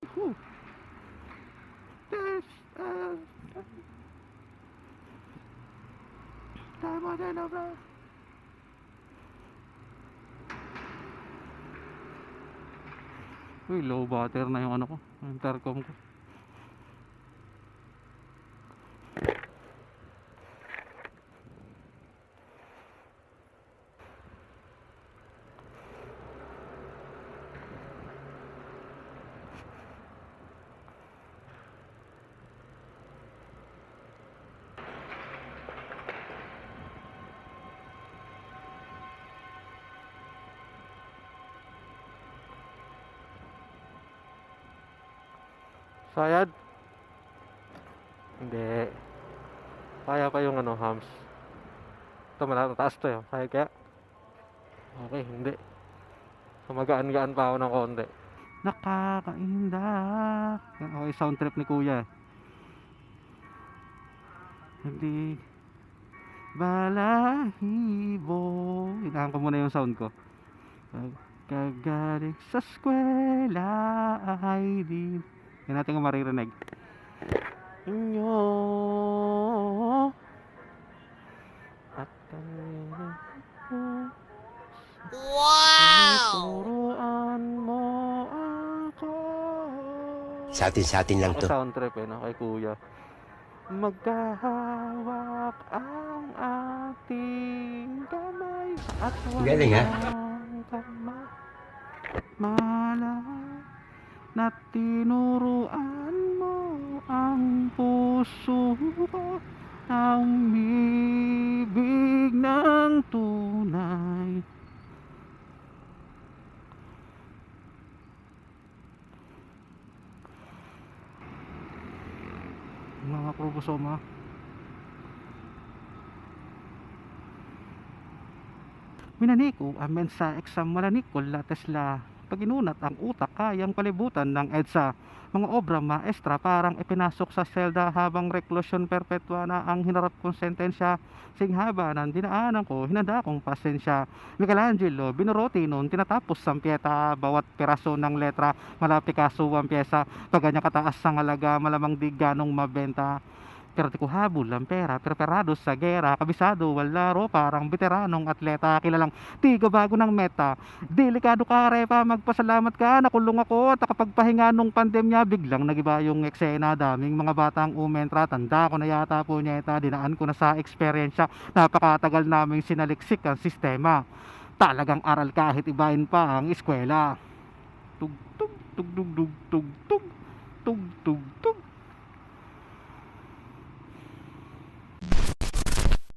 Whew. This, uh, tama din na bro. Uy, low batter na yung ano ko, yung intercom ko. Sayad? Hindi. Kaya pa yung ano, hams. Ito mataas to yun. Kaya kaya? Okay, hindi. So magaan-gaan pa ako ng konti. Nakakainda. Okay, sound trip ni kuya. Hindi. Balahibo. Inahan ko muna yung sound ko. Pagkagaling sa eskwela ay di Yan natin kung maririnig. Inyo at Wow! Turuan mo ako. Sa atin, sa atin lang to. Sound trip eh, no? Kay kuya. Magkahawak ang ating kamay at Galing, ha? Tinuruan mo ang puso ko ang ibig ng tunay. mga krobosoma Minaniko amen sa exam malanikol la Tesla pag inunat ang utak kayang palibutan ng EDSA. Mga obra maestra parang ipinasok sa selda habang reklusyon perpetua na ang hinarap kong sentensya. Singhaba ng dinaanan ko hinanda kong pasensya. Michelangelo binuruti noon tinatapos ang pieta bawat piraso ng letra malapikaso ang pyesa. Pag ganyan kataas ang halaga malamang di ganong mabenta pertikuhabol ang pera, preparados sa gera, kabisado, walaro, parang veteranong atleta, kilalang tiga bago ng meta. Delikado ka repa, magpasalamat ka, nakulong ako at nakapagpahinga nung pandemya, biglang nagiba yung eksena, daming mga batang umentra, tanda ko na yata po niya nyeta, dinaan ko na sa eksperyensya, napakatagal naming sinaliksik ang sistema. Talagang aral kahit ibahin pa ang eskwela. Tug, tug, tug, tug, tug, tug, tug.